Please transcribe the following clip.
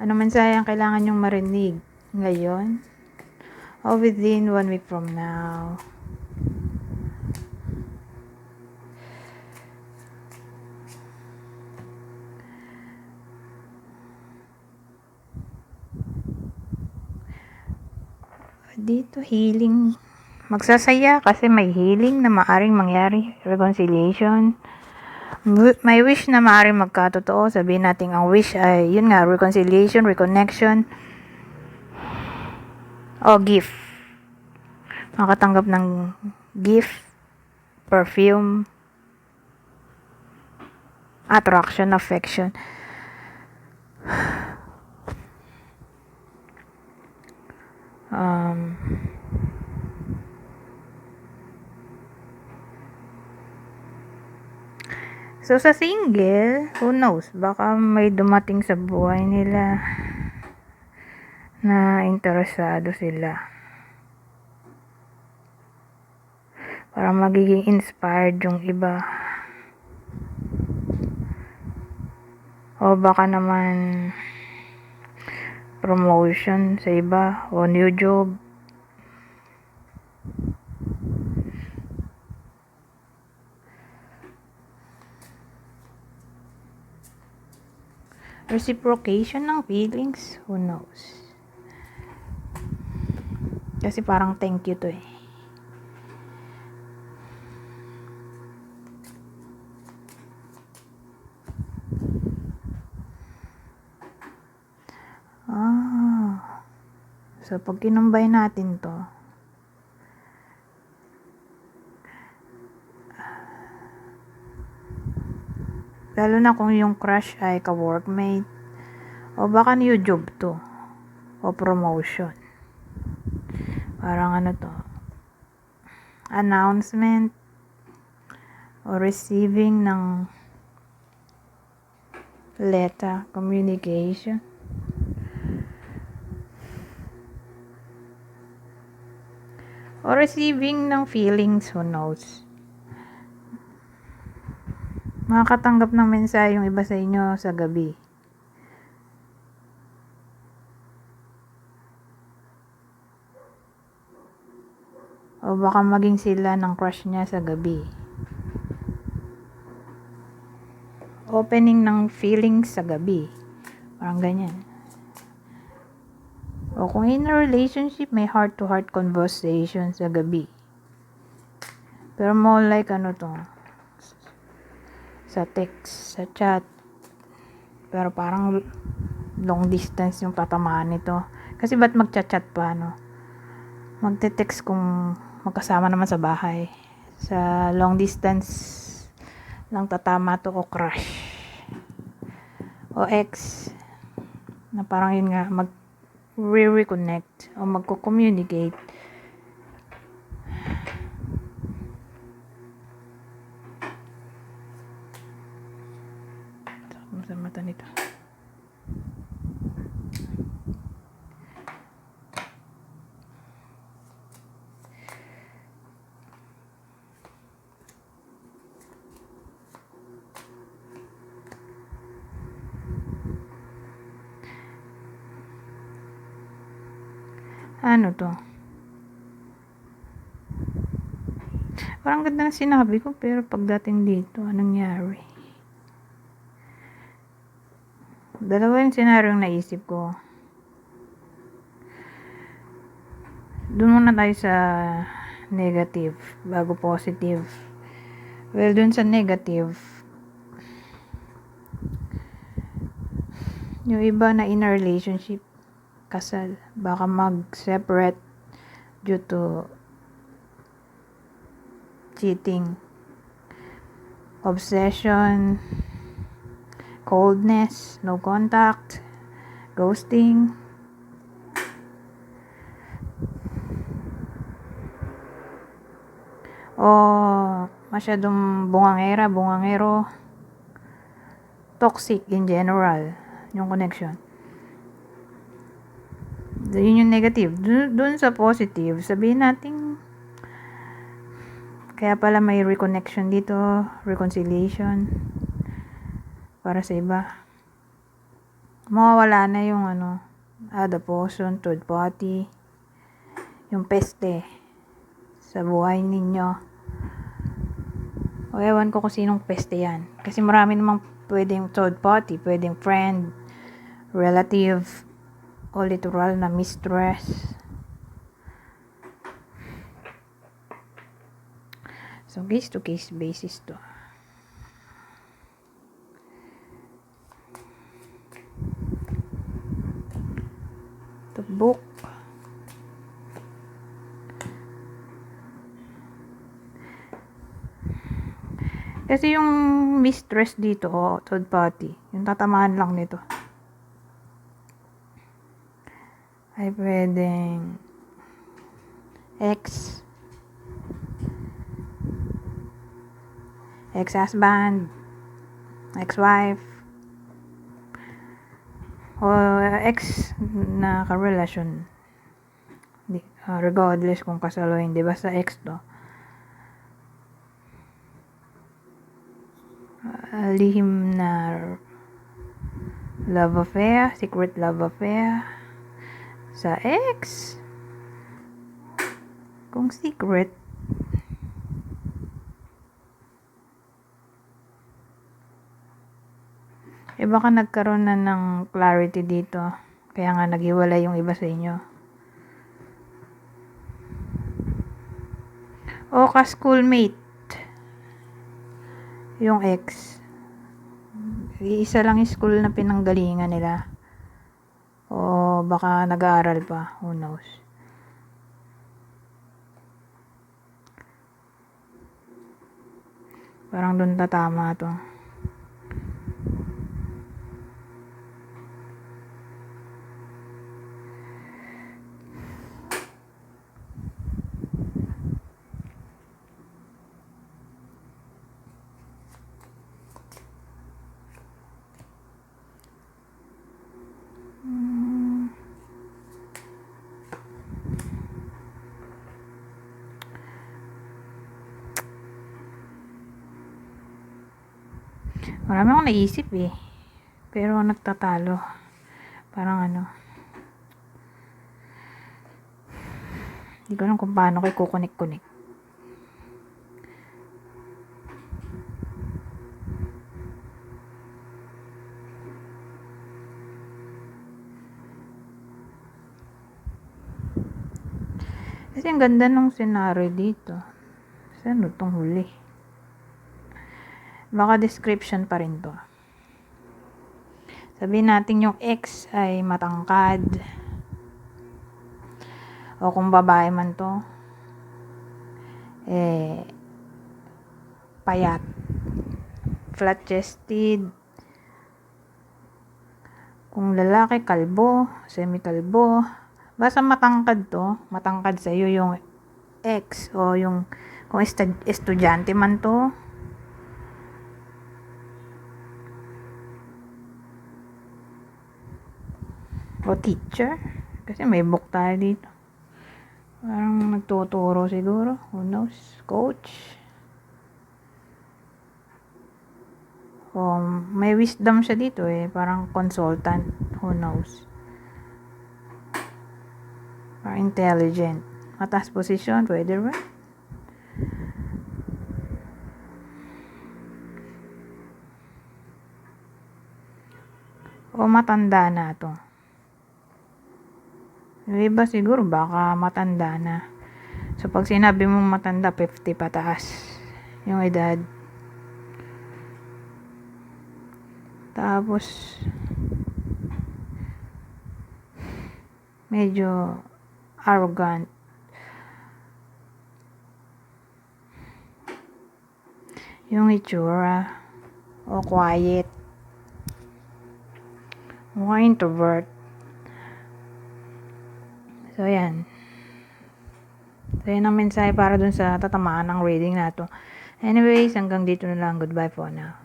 Ano man sayang kailangan nyong marinig ngayon o within one week from now. Dito healing. Magsasaya kasi may healing na maaring mangyari. Reconciliation. May wish na maaring magkatotoo. Sabihin natin ang wish ay, yun nga, reconciliation, reconnection, o gift. Makatanggap ng gift, perfume, attraction, affection. Um, so, sa single, who knows, baka may dumating sa buhay nila na interesado sila. Para magiging inspired yung iba. O baka naman promotion sa iba o new job. Reciprocation ng feelings, who knows. Kasi parang thank you to eh. Ah. So, pag kinumbay natin to, lalo na kung yung crush ay ka-workmate, o baka new job to, o promotion. Parang ano to, announcement, o receiving ng letter, communication. O receiving ng feelings, who knows. Makakatanggap ng mensahe yung iba sa inyo sa gabi. O baka maging sila ng crush niya sa gabi. Opening ng feelings sa gabi. Parang ganyan. O kung in a relationship, may heart-to-heart conversation sa gabi. Pero more like ano to, sa text, sa chat. Pero parang long distance yung tatamaan nito. Kasi ba't magchat-chat pa, no? Magte-text kung magkasama naman sa bahay. Sa long distance lang tatama to o crush. O ex. Na parang yun nga, mag re-reconnect o magko-communicate. Sakit sa mata. Ano to? Parang ganda na sinabi ko, pero pagdating dito, anong nangyari? Dalawa yung senaryo yung naisip ko. Doon muna tayo sa negative, bago positive. Well, dun sa negative, yung iba na in a relationship, kasal, baka mag-separate due to cheating, obsession, coldness, no contact, ghosting. O masyadong bungangera, bungangero. Toxic in general, yung connection. Yun yung negative. Dun, dun sa positive, sabihin natin, kaya pala may reconnection dito, reconciliation, para sa iba. mawawala na yung ano, adaptation, third party, yung peste sa buhay ninyo. O ewan ko kung sinong peste yan. Kasi marami namang pwedeng third party, pwedeng friend, relative, o literal na mistress. So, case to case basis to. The book. Kasi yung mistress dito, oh, third party, yung tatamaan lang nito. Ay pwedeng ex, ex-husband, ex-wife, o ex na karelasyon. Di- ah, regardless kung kasal o hindi, basta ex to. Ah, lihim na love affair, secret love affair sa ex. Kung secret, eh baka nagkaroon na ng clarity dito. Kaya nga naghiwalay yung iba sa inyo. O ka-schoolmate. Yung ex. Isa lang yung school na pinanggalingan nila. O baka nag-aaral pa. Who knows. Parang doon tatama to. Marami akong naisip eh. Pero nagtatalo. Parang ano. Hindi ko alam kung paano kayo kukunik-kunik. Kasi ang ganda nung scenario dito. Saan itong huli? Baka description pa rin to. Sabihin natin yung ex ay matangkad. O kung babae man to, eh, payat. Flat-chested. Kung lalaki, kalbo, semi-kalbo. Basta matangkad to, matangkad sa iyo yung ex o yung kung estud- estudyante man to, o teacher. Kasi may book tayo dito. Parang nagtuturo siguro. Who knows? Coach. O may wisdom siya dito eh. Parang consultant. Who knows? Parang intelligent. Mataas posisyon. Pwede ba? O matanda na to. Yung iba siguro baka matanda na. So pag sinabi mong matanda, 50 pataas yung edad. Tapos medyo arrogant. Yung itsura o quiet. Mukhang introvert. So, yan. So, yan ang mensahe para dun sa tatamaan ng reading na to. Anyways, hanggang dito na lang. Goodbye for now.